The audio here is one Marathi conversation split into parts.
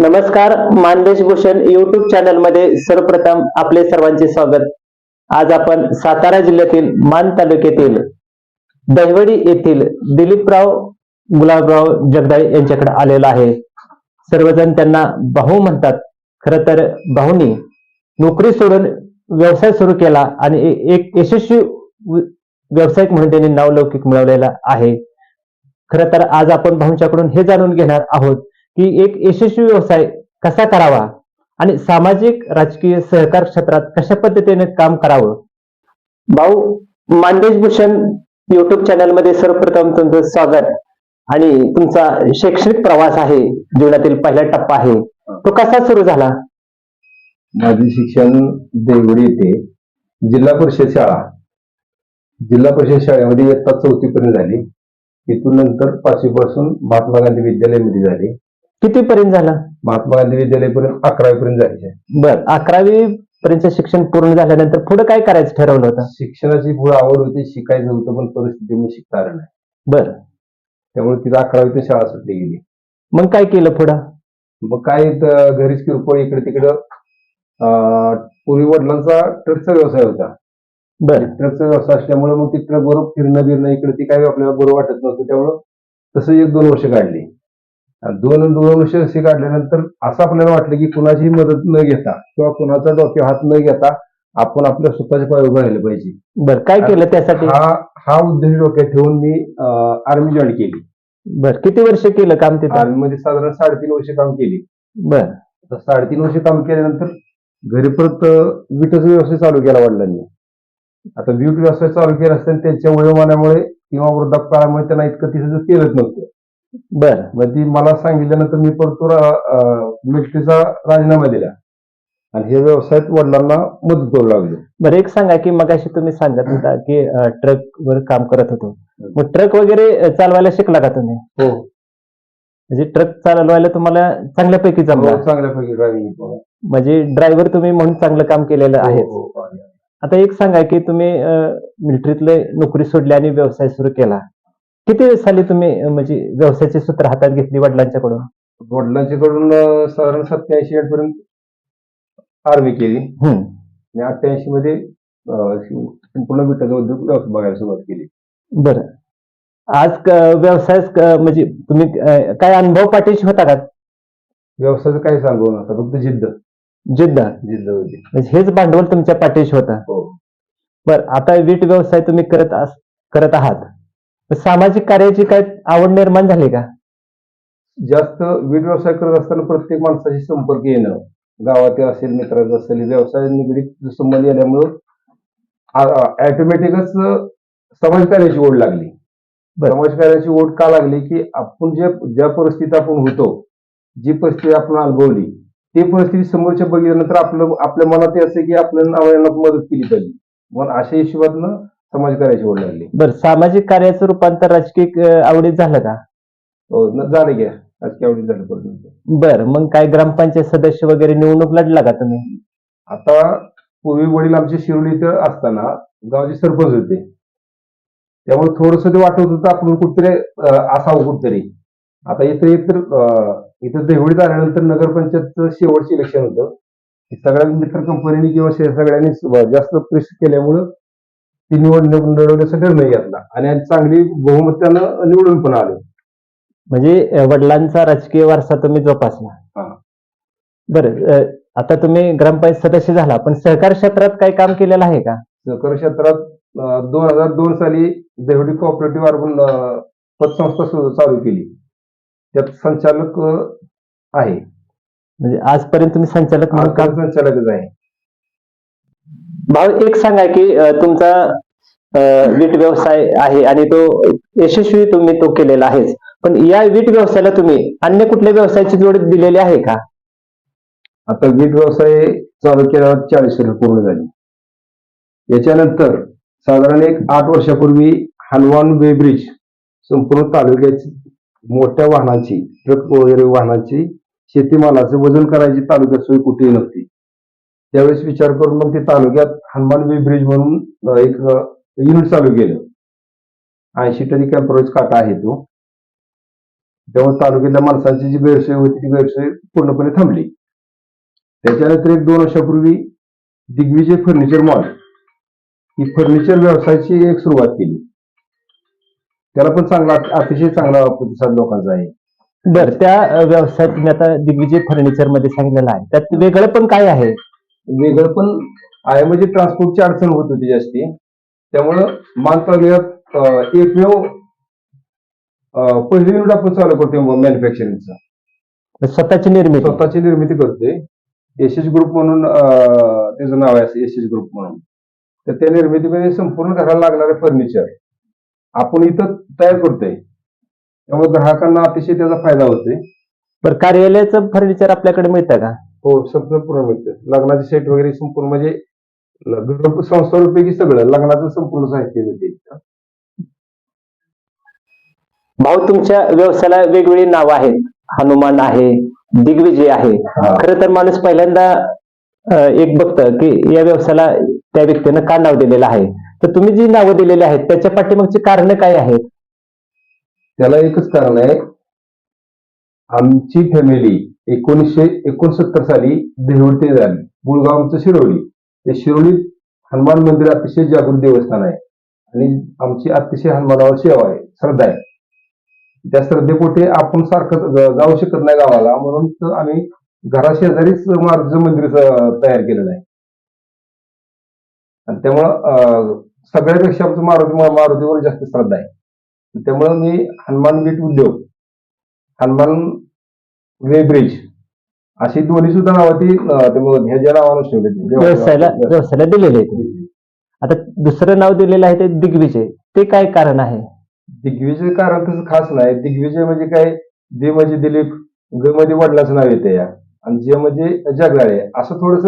नमस्कार मानदेश भूषण युट्यूब चॅनलमध्ये सर्वप्रथम आपले सर्वांचे स्वागत. आज आपण सातारा जिल्ह्यातील मान तालुक्यातील दहिवडी येथील दिलीपराव गुलाबराव जगदाळे यांच्याकडे आलेलो आहे. सर्वजण त्यांना भाऊ म्हणतात. खर तर भाऊनी नोकरी सोडून व्यवसाय सुरू केला आणि एक यशस्वी व्यावसायिक म्हणून त्यांनी नावलौकिक मिळवलेला आहे. खर तर आज आपण भाऊंच्याकडून हे जाणून घेणार आहोत की एक यशस्वी व्यवसाय कसा करावा आणि सामाजिक राजकीय सहकार क्षेत्रात कशा पद्धतीने काम करावं? भाऊ मानदेश भूषण युट्यूब चॅनलमध्ये सर्वप्रथम तुमचं स्वागत. आणि तुमचा शैक्षणिक प्रवास आहे जीवनातील पहिला टप्पा आहे. तो कसा सुरू झाला? माझे शिक्षण देवडी येथे जिल्हा परिषद शाळा. जिल्हा परिषद शाळेमध्ये इयत्ता चौथी पर्यंत झाली. तिथून नंतर पाचवी पासून महात्मा गांधी विद्यालयामध्ये झाली. किती पर्यंत झाला? महात्मा गांधी विद्यालयापर्यंत अकरावी पर्यंत झाली बर अकरावी पर्यंत शिक्षण पूर्ण झाल्यानंतर पुढे काय करायचं ठरवलं होतं? शिक्षणाची पुढे आवड होती शिकायचं होतं पण परिस्थितीमुळे शिकता आलं नाही. बर. त्यामुळे तिथं अकरावीतून शाळा सुटली गेली. मग काय केलं पुढं? मग काय घरीच किरकोळ इकडे तिकडं अं, पूर्वी वडिलांचा ट्रकचा व्यवसाय होता. बर. ट्रकचा व्यवसाय असल्यामुळे मग ती ट्रक बरोबर फिरणं बिरणं इकडे ती काही आपल्याला बरोबर वाटत नव्हतं त्यामुळं तसं एक दोन वर्ष काढली. दोन दोन वर्ष अशी काढल्यानंतर असं आपल्याला वाटलं की कुणाची मदत न घेता किंवा कुणाचा डोक्यावर हात न घेता आपण आपल्या स्वतःच्या पाय उभं राहिलं पाहिजे. बर काय केलं त्यासाठी? हा हा उद्देश डोक्यात ठेवून मी आर्मी जॉईन केली. बर किती वर्ष केलं काम तिथं? आर्मी मध्ये साधारण साडेतीन वर्ष काम केली. बर. साडेतीन वर्ष काम केल्यानंतर घरी परत विटाचा व्यवसाय चालू केला वडिलांनी. आता वीट व्यवसाय चालू केला असताना त्यांच्या वयोमानामुळे किंवा वृद्धापकाळामुळे त्यांना इतकं तिथं केलंच नव्हतं. बर मग ती मला सांगितल्यानंतर मी परत मिलिटरीचा राजीनामा दिला. आणि हे व्यवसायात वडिलांना मदत करू लागलो. बरं एक सांगा की मगाशी तुम्ही सांगत होता की ट्रक वर काम करत होतो. मग ट्रक वगैरे चालवायला शिकला का तुम्ही? हो. म्हणजे ट्रक चालवायला तुम्हाला चांगल्यापैकी जमला. चांगल्यापैकी ड्रायव्हिंग म्हणजे ड्रायव्हर तुम्ही म्हणून चांगलं काम केलेलं आहे आता एक सांगा की तुम्ही मिलिटरीतले नोकरी सोडली आणि व्यवसाय सुरू केला. किती साली तुम्ही म्हणजे व्यवसायाची सूत्र हातात घेतली वडिलांच्याकडून? वडिलांच्याकडून साधारण सत्याऐंशी पर्यंत आर्मी केली. आणि अठ्ठ्याऐंशी मध्ये संपूर्ण विटाचा उद्योग बघायला सुरुवात केली. बरं. आज व्यवसाय म्हणजे तुम्ही काय अनुभव पाठीशी होता का? व्यवसायाचं काही सांगू नका फक्त जिद्द. जिद्द. जिद्द होती. म्हणजे हेच भांडवल तुमच्या पाठीशी होतं. हो. बर आता वीट व्यवसाय तुम्ही करत करत आहात. सामाजिक कार्याची काय आवड निर्माण झाली का? जास्त वीट व्यवसाय करत असताना प्रत्येक माणसाशी संपर्क येणं गावातील असेल मित्राचं असेल व्यवसाय निगडीत संबंध आल्यामुळं ऑटोमॅटिकच समाजकार्याची ओढ लागली. समाजकार्याची ओढ का लागली की आपण जे ज्या परिस्थितीत आपण होतो जी परिस्थिती आपण अनुभवली ती परिस्थिती समोरच्या बघितल्यानंतर आपलं आपल्या मनात असं की आपल्याला मदत केली पाहिजे. मग अशा हिशोबातनं समाजकार्याची ओढ लागली. बर सामाजिक कार्याचं रूपांतर राजकीय अ, आवडीत झालं का? हो न- झालं घ्या राजकीय आवडीत झालं परत बर मग काय ग्रामपंचायत सदस्य वगैरे निवडणूक लढला का तुम्ही? आता पूर्वी वडील आमचे शिरोली इथं असताना गावचे सरपंच होते. त्यामुळे थोडस ते वाटत होतं आपण कुठतरी अं, असावं कुठतरी. आता इथं एक तर अं, इथं देवडीत आल्यानंतर नगरपंचायतचं शेवटचं इलेक्शन होतं. हे सगळ्या मित्र कंपनीने किंवा शे- सगळ्यांनी स- जास्त प्रेस केल्यामुळं ती निवडणूक लढवण्याचा निर्णय घेतला आणि चांगली बहुमतानं निवडून पण आलो. म्हणजे वडिलांचा राजकीय वारसा तुम्ही जोपासला. बरं आता तुम्ही ग्रामपंचायत सदस्य झाला पण सहकार क्षेत्रात काही काम केलेलं आहे का? सहकारी क्षेत्रात दोन हजार दोन साली देवडी कोऑपरेटिव्ह अर्बन पतसंस्था चालू केली. त्यात संचालक आहे. म्हणजे आजपर्यंत तुम्ही संचालक म्हणून काम संचालकच आहे. भाऊ एक सांगा की तुमचा वीट व्यवसाय आहे आणि तो यशस्वी तुम्ही तो केलेला आहे पण या वीट व्यवसायाला तुम्ही अन्य कुठल्या व्यवसायाची जोड दिलेली आहे का? आता वीट व्यवसाय चालू केल्यावर चाळीस वर्ष पूर्ण झाली. याच्यानंतर साधारण एक आठ वर्षापूर्वी हनुमान वे ब्रिज संपूर्ण तालुक्याची मोठ्या वाहनांची ट्रक वगैरे वाहनांची शेतीमालाचं वजन करायची तालुक्यात सोय कुठेही नव्हती. त्यावेळेस विचार करून मग ते तालुक्यात हनुमान वे ब्रिज म्हणून एक युनिट चालू केलं. ऐंशी टनी कॅम्प्रोज काटा आहे तो तेव्हा तालुक्यातल्या माणसांची जी गैरसोय होती ती गैरसोय पूर्णपणे थांबली. त्याच्यानंतर एक दोन वर्षापूर्वी दिग्विजय फर्निचर मॉल ही फर्निचर व्यवसायाची एक सुरुवात केली. त्याला पण चांगला अतिशय चांगला प्रतिसाद लोकांचा आहे. बर त्या व्यवसायात तुम्ही आता दिग्विजय फर्निचरमध्ये सांगितलेला आहे. त्यात वेगळं पण काय आहे? वेगळं पण आहे. म्हणजे ट्रान्सपोर्टची अडचण होत होती जास्ती. त्यामुळं मान तालुक्यात अं, एकमेव पहिली युनिट आपण चालू करतोय मॅन्युफॅक्चरिंगचं स्वतःची निर्मिती. स्वतःची निर्मिती करतोय. एस ग्रुप म्हणून त्याचं नाव आहे एस ग्रुप म्हणून. तर त्या निर्मितीमध्ये संपूर्ण घराला लागणारे फर्निचर आपण इथं तयार करतोय. त्यामुळे ग्राहकांना अतिशय त्याचा फायदा होतोय. बरं कार्यालयाचं फर्निचर आपल्याकडे मिळतं का? हो सगळं पूर्ण मिळतं लग्नाचे सेट वगैरे संपूर्ण म्हणजे घर संस्थांपैकी सगळं लग्नाचं संपूर्ण साहित्य मिळते भाऊ तुमच्या व्यवसायाला वेगवेगळी नावं आहेत. हनुमान आहे दिग्विजय आहे. खरं तर माणूस पहिल्यांदा एक बघतं की या व्यवसायाला त्या व्यक्तीनं का नाव दिलेलं आहे? तर तुम्ही जी नावं दिलेली आहेत त्याच्या पाठीमागची कारण काय आहेत? त्याला एकच कारण आहे. आमची फॅमिली एकोणीसशे एकोणसत्तर साली देवळते झाली. गुळगावचं शिरोली ते शिरोलीत हनुमान मंदिर अतिशय जागृत देवस्थान आहे. आणि आमची अतिशय हनुमानावर सेवा आहे. श्रद्धा आहे. त्या श्रद्धेपोटे आपण सारखं जाऊ शकत नाही गावाला. म्हणून तर आम्ही घराशेजारीच मारुतीचं मंदिर तयार केलेलं आहे. आणि त्यामुळं अं, सगळ्यापेक्षा आमचं मारुती मारुतीवर जास्त श्रद्धा आहे. त्यामुळं मी हनुमान बीट उद्योग. हनुमान वे ब्रिज अशी दोन्ही सुद्धा नावं ती अं, त्यामुळं ह्या ज्या नावानं ठेवली व्यवसायाला व्यवसायाला दिलेले आहेत आता दुसरं नाव दिलेलं आहे ते दिग्विजय. ते काय कारण आहे? दिग्विजय कारण तसं खास नाही. दिग्विजय म्हणजे काय? दे म्हणजे दिलीप ग म्हणजे वडिलाचं नाव येते या. आणि जे म्हणजे जगदाळे असं थोडस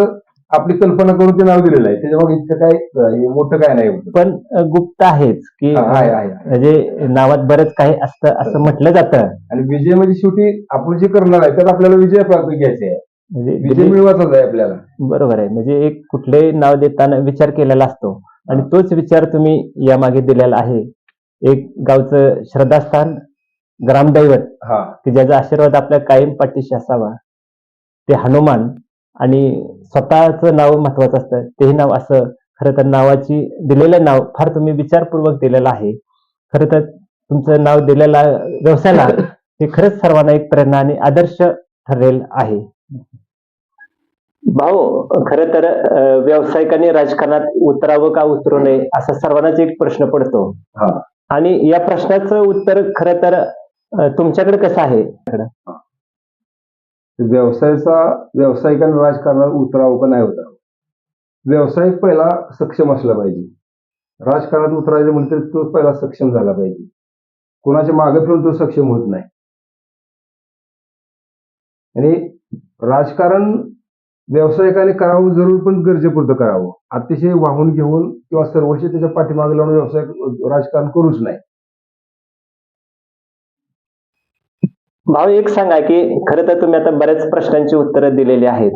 आपली कल्पना करून ते नाव दिलेलं आहे. त्याच्यामुळे इतकं काय मोठं काय नाही. पण गुप्त आहेच की. म्हणजे नावात बरंच काही असतं असं म्हटलं जातं. आणि विजय म्हणजे शेवटी आपण जे करणार आहे त्यात आपल्याला विजय प्राप्त घ्यायचे आहे. म्हणजे विजय मिळवायचाच आहे आपल्याला. बरोबर आहे. म्हणजे एक कुठलेही नाव देताना विचार केलेला असतो. आणि तोच विचार तुम्ही यामागे दिलेला आहे. एक गावचं श्रद्धास्थान ग्रामदैवत हा. की ज्याचा आशीर्वाद आपल्या कायम पाठीशी असावा. ते हनुमान आणि स्वतःचं नाव महत्वाचं असतं. तेही नाव असं. खरं तर नावाची दिलेलं नाव फार तुम्ही विचारपूर्वक दिलेलं आहे. खरं तर तुमचं नाव दिलेला व्यवसायाला हे खरंच सर्वांना एक प्रेरणा आणि आदर्श ठरेल आहे. भाऊ खरं तर व्यावसायिकांनी राजकारणात उतरावं का उतरू नये असा सर्वांनाच एक प्रश्न पडतो. हा. आणि या प्रश्नाचं उत्तर खरं तर तुमच्याकडे कसं आहे? व्यवसायाचा व्यावसायिकांना राजकारणात उतरावं का नाही उतरावं? व्यावसायिक पहिला सक्षम असला पाहिजे. राजकारणात उतरायचं म्हणलं तो पहिला सक्षम झाला पाहिजे. कोणाच्या मागे फिरून तो सक्षम होत नाही. आणि राजकारण व्यावसायिकाने करावं जरूर पण गरजेपुरतं करावं. अतिशय वाहून घेऊन किंवा सर्वस्वी त्याच्या पाठीमागे लावून व्यवसाय राजकारण करूच नाही. भाऊ एक सांगा की खरं तर तुम्ही आता बऱ्याच प्रश्नांची उत्तरं दिलेली आहेत.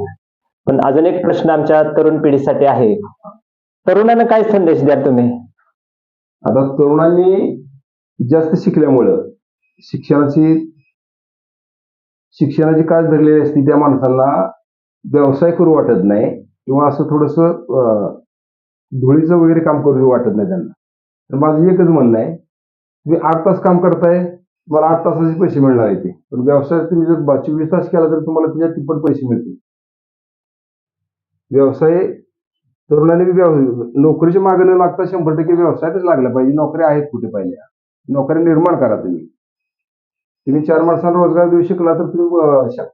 पण अजून एक प्रश्न आमच्या तरुण पिढीसाठी आहे. तरुणांना काय संदेश द्या तुम्ही? आता तरुणांनी जास्त शिकल्यामुळं शिक्षणाची शिक्षणाची काळ धरलेली असते त्या माणसांना व्यवसाय करू वाटत नाही किंवा असं थोडस धुळीचं वगैरे काम करू वाटत नाही त्यांना. तर माझं एकच म्हणणं आहे तुम्ही आठ तास काम करताय तुम्हाला आठ तासाचे पैसे मिळणार आहे ते. पण व्यवसाय तुम्ही जर बा- चोवीस तास केला तर तुम्हाला त्याच्यात तिप्पट पैसे मिळतील. व्यवसाय तरुणाने नोकरीच्या मागे न लागता शंभर टक्के व्यवसायातच लागला पाहिजे. नोकऱ्या आहेत कुठे पाहिल्या? नोकऱ्या निर्माण करा तुम्ही. तुम्ही चार माणसांना रोजगार देऊ शकला तर तुम्ही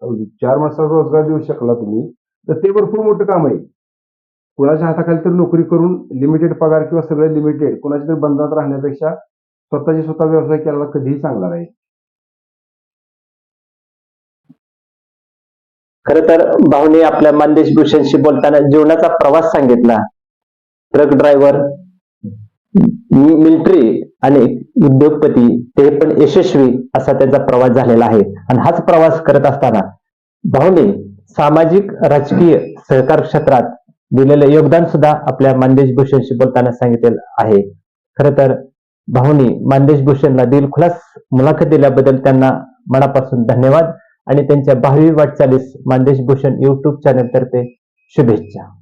म्हणजे चार माणसांना रोजगार देऊ शकला तुम्ही तर ते भरपूर मोठं काम आहे. कुणाच्या हाताखाली तर नोकरी करून लिमिटेड पगार किंवा सगळे लिमिटेड कुणाच्या तरी बंधनात राहण्यापेक्षा स्वतःची स्वतः व्यवसाय केलेला कधीही चांगला नाही खरं तर भाऊने आपल्या मानदेश भूषणशी बोलताना जीवनाचा प्रवास सांगितला. ट्रक ड्रायव्हर मिलिटरी आणि उद्योगपती ते पण यशस्वी असा त्यांचा प्रवास झालेला आहे. आणि हाच प्रवास करत असताना भाऊने सामाजिक राजकीय सहकार क्षेत्रात दिलेलं योगदान सुद्धा आपल्या मानदेश भूषणशी बोलताना सांगितलेलं आहे. खरं तर भाऊनी मानदेश भूषणला दिलखुलास मुलाखत दिल्याबद्दल त्यांना मनापासून धन्यवाद. आणि त्यांच्या भावी वाटचालीस मानदेश भूषण युट्यूब चॅनल तर्फे शुभेच्छा.